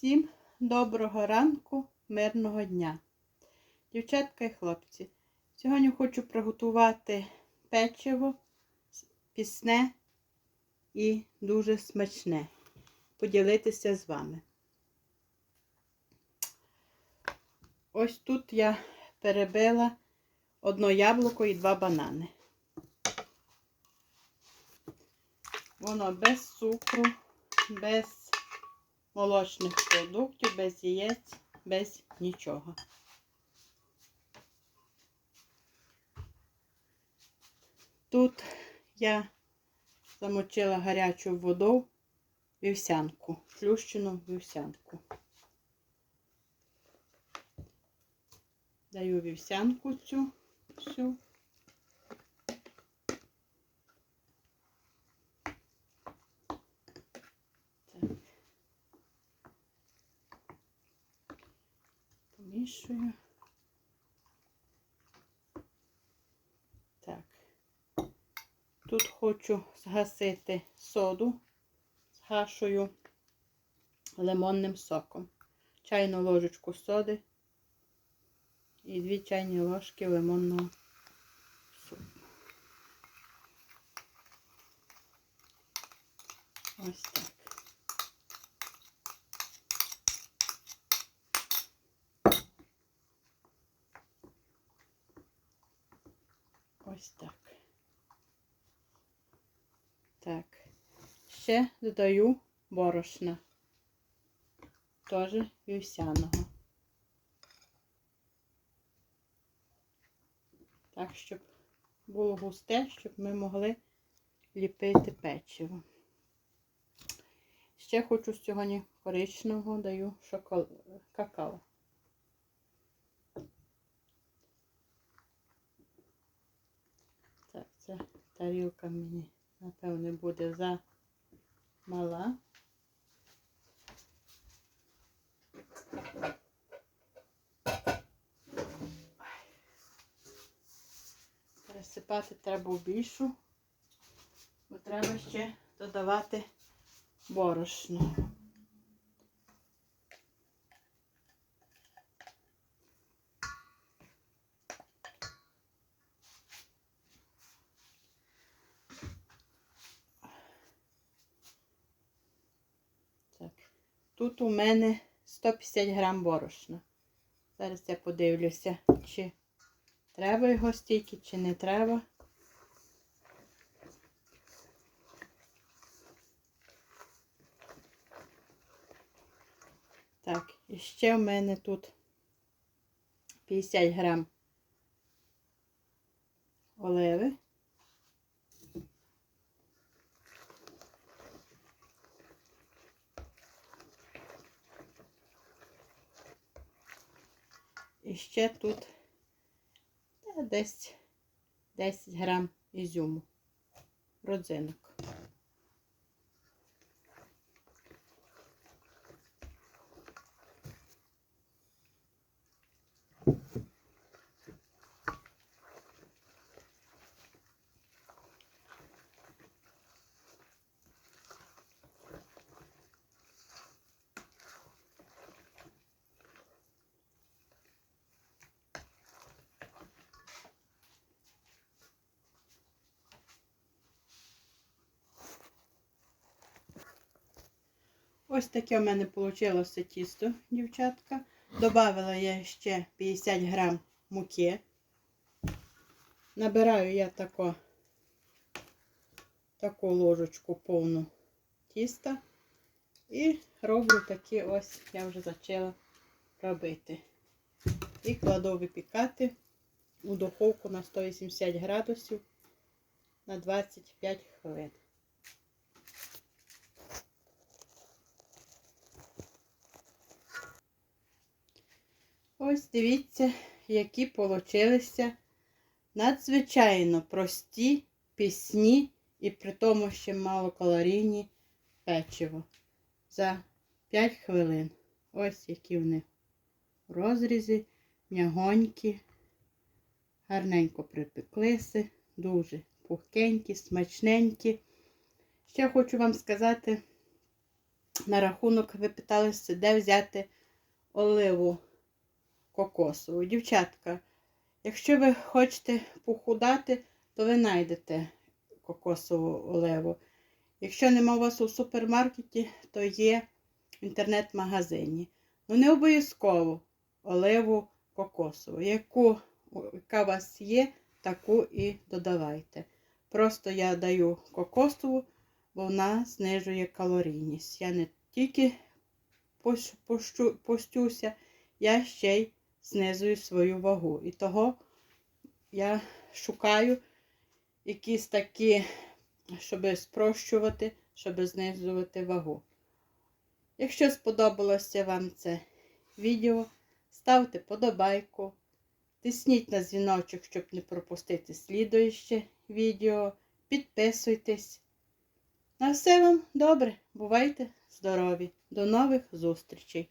Всім доброго ранку, мирного дня. Дівчатка і хлопці, сьогодні хочу приготувати печиво пісне і дуже смачне. Поділитися з вами. Ось тут я перебила одно яблуко і два банани. Воно без цукру, без молочних продуктів, без яєць, без нічого. Тут я замочила гарячу воду вівсянку, плющену вівсянку. Даю вівсянку цю всю. Так. Помішую. Так. Тут хочу згасити соду, згашую лимонним соком. Чайну ложечку соди і 2 чайні ложки лимонного соку. Ось так. Ось так. Так. Ще додаю борошна. Теж вівсяного. Так, щоб було густе, щоб ми могли ліпити печиво. Ще хочу сьогодні коричневого даю шокол... какао. Це тарілка мені, напевне, буде за мала. Пересипати треба більшу, бо треба ще додавати борошно. Так. Тут у мене 150 грам борошна. Зараз я подивлюся, чи треба його стільки, чи не треба. Так, і ще в мене тут 50 грам оливи. І ще тут та, десь 10 грам ізюму, родзинок. Ось таке у мене вийшло тісто, дівчатка. Добавила я ще 50 грам муки. Набираю я тако, таку ложечку повну тіста. І роблю такі ось, я вже почала робити. І кладу випікати у духовку на 180 градусів на 25 хвилин. Ось дивіться, які получилися надзвичайно прості, пісні і при тому ще малокалорійні печиво за 5 хвилин. Ось які в них розрізи, м'ягонькі, гарненько припеклися, дуже пухкенькі, смачненькі. Ще хочу вам сказати, на рахунок, ви питалися, де взяти оливу кокосову. Дівчатка, якщо ви хочете похудати, то ви знайдете кокосову оливу. Якщо нема у вас у супермаркеті, то є в інтернет-магазині. Ну не обов'язково оливу кокосову. Яку, яка у вас є, таку і додавайте. Просто я даю кокосову, бо вона знижує калорійність. Я не тільки постюся, я ще й знизую свою вагу. І того я шукаю якісь такі, щоб спрощувати, щоб знизувати вагу. Якщо сподобалося вам це відео, ставте подобайку, тисніть на дзвіночок, щоб не пропустити слідуюче відео. Підписуйтесь. На все вам добре. Бувайте здорові. До нових зустрічей!